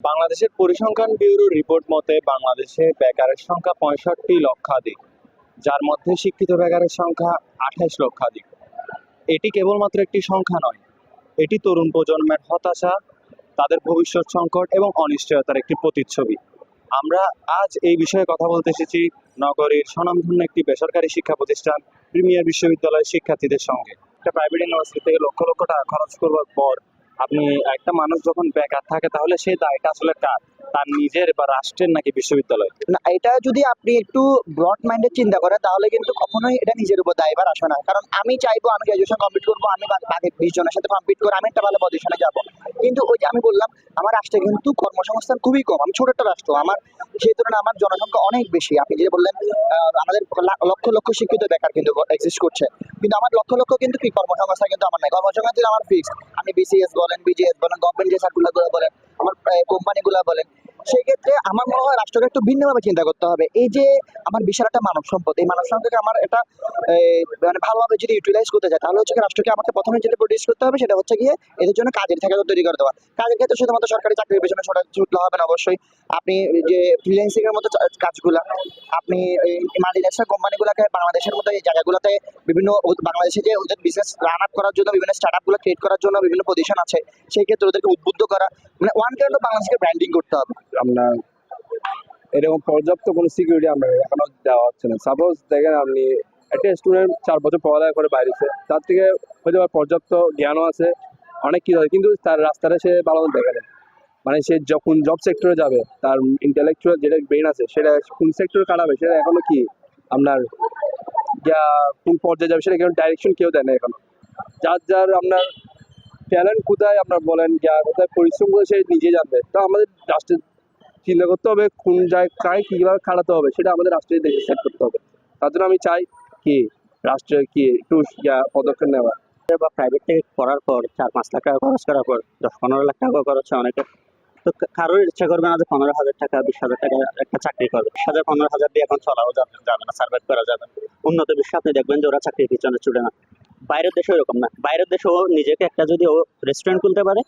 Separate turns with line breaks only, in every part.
বাংলাদেশের পরিসংখ্যান ব্যুরোর রিপোর্ট মতে বাংলাদেশে বেকারের সংখ্যা পঁয়ষট্টি লক্ষাধিক, যার মধ্যে শিক্ষিত বেকারের সংখ্যা আঠাইশ লক্ষাধিক। এটি কেবলমাত্র একটি সংখ্যা নয়, এটি তরুণ প্রজন্মের হতাশা, তাদের ভবিষ্যৎ সংকট এবং অনিশ্চয়তার একটি প্রতিচ্ছবি। আমরা আজ এই বিষয়ে কথা বলতে এসেছি নগরীর স্বনামধন্য একটি বেসরকারি শিক্ষা প্রতিষ্ঠান প্রিমিয়ার বিশ্ববিদ্যালয়ের শিক্ষার্থীদের সঙ্গে। একটা প্রাইভেট ইউনিভার্সিটি থেকে লক্ষ লক্ষ টাকা খরচ করবার পর আপনি একটা মানুষ যখন বেকার থাকে, তাহলে সেই দায়টা আসলে কার? তার নিজের বা রাষ্ট্রের নাকি বিশ্ববিদ্যালয়
না, এটা যদি আপনি একটু ব্রড মাইন্ডে চিন্তা করেন, তাহলে কিন্তু কখনোই এটা নিজের উপর দায়ভার আসবে না। কারণ আমি চাইব আমি গ্রাজুয়েশন কমপ্লিট করব, আমি বাকি বিশ জনের সাথে কমপ্লিট করে আমি একটা ভালো পজিশনে যাব। কিন্তু ওই যে আমি বললাম, আমার রাষ্ট্রে কিন্তু কর্মসংস্থান খুবই কম। আমি ছোট একটা রাষ্ট্র, আমার সেই তুলনায় আমার জনসংখ্যা অনেক বেশি। আপনি যে বললেন আমাদের লক্ষ লক্ষ শিক্ষিত বেকার কিন্তু এক্সিস্ট করছে। কিন্তু আমার লক্ষ লক্ষ কিন্তু কি কর্মসংস্থান কিন্তু আমার নাই। কর্মসংস্থান আমার ফিক্স আপনি বিসিএস বলেন বিজিএস বলেন গভর্নমেন্ট যে সার্কুলারগুলো বলেন আমার কোম্পানিগুলো বলেন সেই ক্ষেত্রে আমার মনে হয় রাষ্ট্রকে একটু ভিন্নভাবে চিন্তা করতে হবে। এই যে আমার বিশাল একটা মানব সম্পদ, এই মানব সম্পদকে আমার এটা মানে ভালোভাবে যদি ইউটিলাইজ করতে চায় তাহলে হচ্ছে রাষ্ট্রকে আমাকে প্রথমে যেটা প্রডিউস করতে হবে সেটা হচ্ছে গিয়ে এদের জন্য কাজের ঠিকানা তৈরি করে দেওয়া। কাজের ক্ষেত্রে শুধুমাত্র সরকারি চাকরির পেছনে ছুটে ছুটলে হবে না অবশ্যই। আপনি যে ফ্রিল্যান্সিং এর মতো কাজগুলা, আপনি মাল্টিন্যাশনাল কোম্পানিগুলোকে বাংলাদেশের মতো এই জায়গাগুলোতে বিভিন্ন বাংলাদেশে যে ওদের বিজনেস রান আপ করার জন্য, বিভিন্ন স্টার্ট আপগুলো ক্রিয়েট করার জন্য বিভিন্ন পজিশন আছে, সেই ক্ষেত্রে ওদেরকে উদ্বুদ্ধ করা। মানে ওয়ান কাইন্ড বাংলাদেশকে ব্র্যান্ডিং করতে হবে।
আপনার এরকম পর্যাপ্ত কোনো সিকিউরিটি আমরা এখনও দেওয়া হচ্ছে না। সাপোজ দেখেন আপনি একটা স্টুডেন্ট চার বছর পড়ালেখা করে বাইরেছে, তার থেকে হয়তো পর্যাপ্ত জ্ঞানও আছে, অনেক কিছু আছে, কিন্তু তার রাস্তাটা সে ভালো দেখে না। মানে সে যখন জব সেক্টরে যাবে, তার ইন্টেলেকচুয়াল যেটা ব্রেন আছে, সেটা কোন সেক্টরে কাটাবে সেটা এখনও কি আপনার যা কোন পর্যায়ে যাবে, সেটা কেউ ডাইরেকশন কেউ দেয় না এখনও। যার যার আপনার ট্যালেন্ট কোথায়, আপনার বলেন, যা কোথায় পরিশ্রম করে সে নিজে জানবে। তো আমাদের রাষ্ট্রের চিন্তা করতে হবে কোন জায়গায় কীভাবে খাটাতে হবে, সেটা আমাদের রাষ্ট্রের দেশে সেট করতে হবে। তার জন্য আমি চাই কি রাষ্ট্রের কি একটু পদক্ষেপ নেওয়া।
বা প্রাইভেট থেকে পড়ার পর, চার পাঁচ লাখ টাকা খরচ করার পর, দশ পনেরো লাখ টাকা খরচ হয় অনেকে তো কারোর ইচ্ছা করবে না যে পনেরো হাজার টাকা, বিশ হাজার টাকা একটা চাকরি করবে। বিশ হাজার, পনেরো হাজার দিয়ে এখন চলাও যাবে যাবে না সার্ভাইভ করা যাবে। উন্নত বিশ্বে আপনি দেখবেন যে ওরা চাকরির পিছনে ছুটে না। বাইরের দেশে এরকম না। বাইরের দেশেও নিজেকে একটা যদি ও রেস্টুরেন্ট খুলতে পারে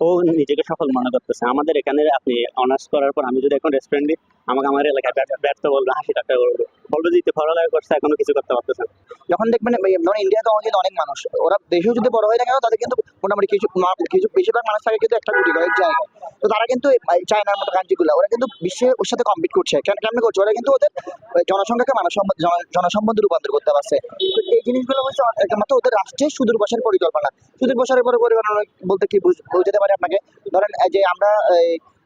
ও নিজেকে সফল মনে করতেছে। আমাদের এখানে আপনি অনার্স করার পর আমি যদি এখন রেস্টুরেন্ট দিই আমাকে আমার এলাকায় ব্যর্থ- বলবে হাসি টাকা বলবে বলবে যে পড়ালেখা করছে, এখনও কিছু করতে পারতেছে না।
যখন দেখবেন ধরুন ইন্ডিয়াতে কিন্তু অনেক মানুষ। ওরা দেশেও যদি বড় হয়ে থাকে, তাদের কিন্তু মোটামুটি কিছু কিছু বেশিরভাগ মানুষ থাকে কিন্তু একটা কোটি কয়েক জায়গায়। তো তারা কিন্তু চায়নার মতো কান্ট্রিগুলো ওরা কিন্তু বিশ্বে ওর সাথে কম্পিট করছে। কেন কেমন করছে? ওরা কিন্তু ওদের জনসংখ্যাকে মানব সম্পদ জন- জনসম্পদে রূপান্তর করতে পারছে। এই জিনিসগুলো হচ্ছে একমাত্র ওদের রাষ্ট্রের সুদূর বসার পরিকল্পনা। সুদূর বসারের পরে পরিকল্পনা বলতে কি বুঝ- বোঝাতে পারে আপনাকে? ধরেন যে আমরা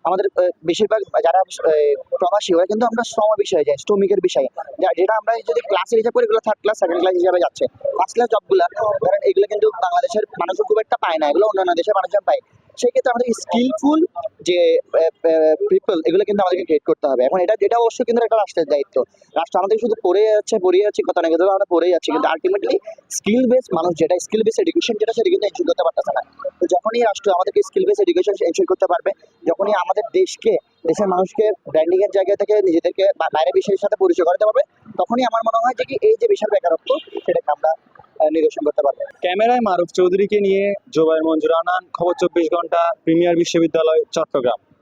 আমাদের বেশিরভাগ যারা প্রবাসী, ওরা কিন্তু আমরা শ্রম বিষয়ে যাই, শ্রমিকের বিষয়ে। যেটা আমরা যদি ক্লাসের হিসাবে করি, এগুলো থার্ড ক্লাস সেকেন্ড ক্লাস হিসাবে যাচ্ছে। ফার্স্ট ক্লাস জবগুলো ধরেন এগুলো কিন্তু বাংলাদেশের মানুষ খুব একটা পায় না, এগুলো অন্যান্য দেশের মানুষজন পায়। সেই ক্ষেত্রে আমাদের স্কিলফুল যে পিপল এগুলো কিন্তু আমাদেরকে ক্রিয়েট করতে হবে। এখন এটা যেটা অবশ্যই কিন্তু একটা রাষ্ট্রের দায়িত্ব। রাষ্ট্র আমাদের শুধু পড়ে যাচ্ছে পড়ে যাচ্ছে, কথা না কিন্তু আমরা পড়ে যাচ্ছি। কিন্তু আলটিমেটলি স্কিল বেস মানুষ যেটা স্কিল বেস এডুকেশন যেটা, সেটা কিন্তু এনশিওর করতে পারতেছে না। তো যখনই রাষ্ট্র আমাদেরকে স্কিল বেস এডুকেশন এনশিওর করতে পারবে, যখনই আমাদের দেশকে, দেশের মানুষকে ব্র্যান্ডিং এর জায়গা থেকে নিজেদেরকে বাইরে বিশ্বের সাথে পরিচয় করাতে পারবে, তখনই আমার মনে হয় যে কি এই যে বিশাল বেকারত্ব, সেটাকে আমরা নিরসন করতে পারবে
ক্যামেরায় মারুফ চৌধুরীকে নিয়ে জোবাইর মঞ্জুর আনান, খবর চব্বিশ ঘণ্টা, প্রিমিয়ার বিশ্ববিদ্যালয়, চট্টগ্রাম।